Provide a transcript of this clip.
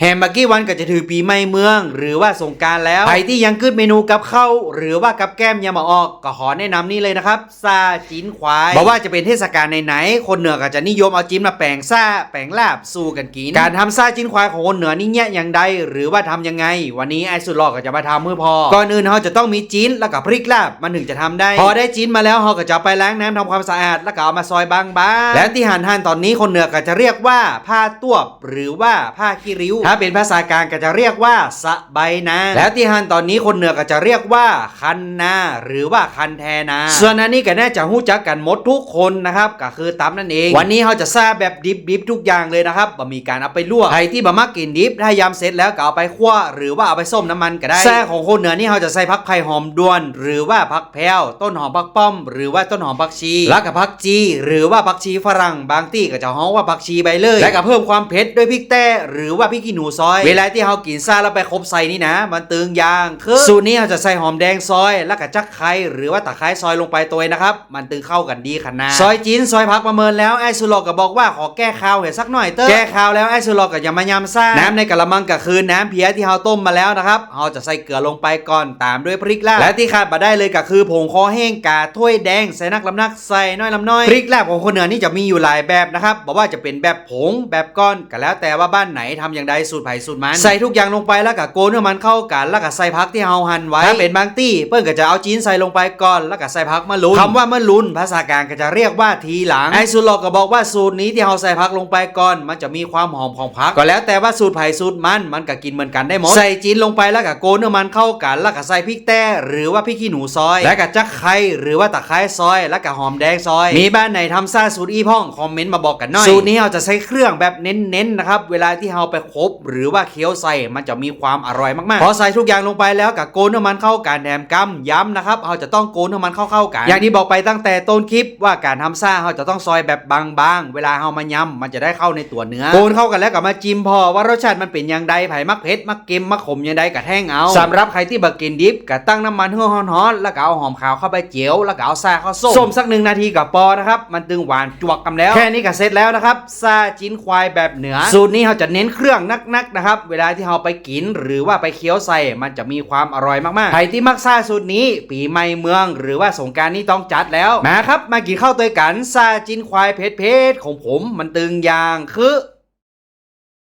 แฮมบักกี้วันก็จะถือปีใหม่เมือง หรือว่าสงการแล้วใครที่ยังกึดเมนูกับข้าวหรือว่ากับแก้มยังมาออกก็ขอแนะนำนี่เลยนะครับซาจิ้นควายบอกว่าจะเป็นเทศกาลไหนๆคนเหนือก็จะนิยมเอาจิ้มมาแปลงซาแปลงลาบสู้กันกินการทำซาจิ้นควายของคนเหนือนี่เนี่อย่างใดหรือว่าทำยังไง วันนี้ไอ้สุดหลอกก็จะมาทำเมื่อพอก่อนอื่นเราจะต้องมีจิ้นแล้วก็พริกลาบมันถึงจะทำได้ พอได้จิ้นมาแล้วเราก็จะไปล้างน้ำทำความสะอาด แล้วก็เอามาซอยบางๆและที่หันหันตอนนี้คนเหนือก็จะเรียกว่าผ้าต้วบหรือว่าผ้าขี้ริ้วถ้าเป็นภาษากลางก็จะเรียกว่าสะใบนา แล้วที่หั่นตอนนี้คนเหนือก็จะเรียกว่า คันนา หรือว่าคันแทนา ส่วนอันนี้ก็น่าจะหู้จักกันหมดทุกคนนะครับก็คือตำนั่นเอง วันนี้เราจะซาแบบดิบๆทุกอย่างเลยนะครับบ่มีการเอาไปลวกใครที่บ่มักกินดิบถ้ายำเสร็จแล้วก็เอาไปคั่วหรือว่าเอาไปส้มน้ำมันก็ได้แซ่ของคนเหนือนี่เราจะใส่ผักไผ่หอมด้วน หรือว่าผักแพรวต้นหอมผักป้อม หรือว่าต้นหอมผักชีแล้วก็ผักจี หรือว่าผักชีฝรั่งบางที่ก็จะฮ้องว่าผักชีใบเลย และก็เพิ่มความเผ็ดด้วยพริกแต้หรือว่าพริกขี้หนูซอย เวลาที่เรากินซ่าแล้วไปครบใส่นี่นะ มันตึงยางคือสูตรนี้เราจะใส่หอมแดงซอย แล้วก็จักไข่หรือว่าตะไคร้ซอยลงไปตัวเองนะครับ มันตึงเข้ากันดีขนาดซอยจีนซอยพักประเมินแล้วไอ้สุโลก็บอกว่าขอแก้ข้าวให้สักหน่อยเตอแก้ข้าวแล้วไอ้สุโลก็อย่ามายำซ่าน้ำในกระมังก็คือน้ำเพียที่เราต้มมาแล้วนะครับเราจะใส่เกลือลงไปก่อนตามด้วยพริกลาบและที่ขาดมาได้เลยก็คือผงคอแห้งกาถ้วยแดงใส่นักลำนักใส่น้อยลำน้อยพริกลาบของคนเหนือนี่จะมีอยู่หลายแบบนะครับบอกว่าจะเป็นแบบผงแบบก้อนก็แล้วแต่ว่าบ้านไหนทำอย่างใดสูตรไผ่สูตรมัน ใส่ทุกอย่างลงไปแล้วก็โกนให้มันเข้ากันแล้วก็ใส่พักที่เฮาหั่นไว้ถ้าเป็นบางตี้เปิ้นก็จะเอาจีนใส่ลงไปก่อนแล้วก็ใส่พักมะลุนคำว่ามะลุนภาษากลางก็จะเรียกว่าทีหลังไอ้สูตรหลอกก็บอกว่าสูตรนี้ที่เฮาใส่พักลงไปก่อน มันจะมีความหอมของพักก็แล้วแต่ว่าสูตรไผ่สูตรมันมันก็กินเหมือนกันได้หมดใส่จีนลงไปแล้วก็โกนให้มันเข้ากันแล้วก็ใส่พริกแต้หรือว่าพริกขี้หนูซอย แล้วก็จักไข่หรือว่าตะไคร้ซอย แล้วก็หอมแดงซอย มีบ้านไหนทำซ่าสูตรอีพ่องคอมเมนต์มาบอกกันหน่อยสูตรนี้เราจะใช้เครื่องแบบเน้นๆนะครับเวลาที่เราไปคบหรือว่าเคี้ยวใส่มันจะมีความอร่อยมากๆ พอใส่ทุกอย่างลงไปแล้วกับโกนให้มันเข้ากันแหนมกำย้ำนะครับเราจะต้องโกนให้มันเข้าๆกัน อย่างที่บอกไปตั้งแต่ต้นคลิปว่าการทำซ่าเราจะต้องซอยแบบบางๆ เวลาเรามายำมันจะได้เข้าในตัวเนื้อโกนเข้ากันแล้วกับมาจิ้มพอว่ารสชาติมันเป็นอย่างใดไผ่มักเผ็ดมักเค็มมักขมอย่างใดกับแท่งเอาสำหรับใครที่บักกินดิบก็ตั้งน้ำมันให้ร้อนๆแล้วก็เอาหอมขาวเข้าไปเจียวแล้วก็เอาซ่าเข้าส้มส้มสักหนึ่งนาทีกับปอนะครับมันตึงหวานจวกกันแล้ว แค่นี้ก็เสร็จแล้วนะครับซาจิ้นควายแบบเหนือสูตรนี้เราจะเน้นเครื่องนักนักนะครับ เวลาที่เราไปกินหรือว่าไปเคี้ยวใส่มันจะมีความอร่อยมากๆใครที่มักซาสูตรนี้ ปีใหม่เมือง หรือว่าสงการนี้ต้องจัดแล้วมาครับมากินข้าวตัวยกันซาจินควายเพชรเพชรของผมมันตึงอย่างคือ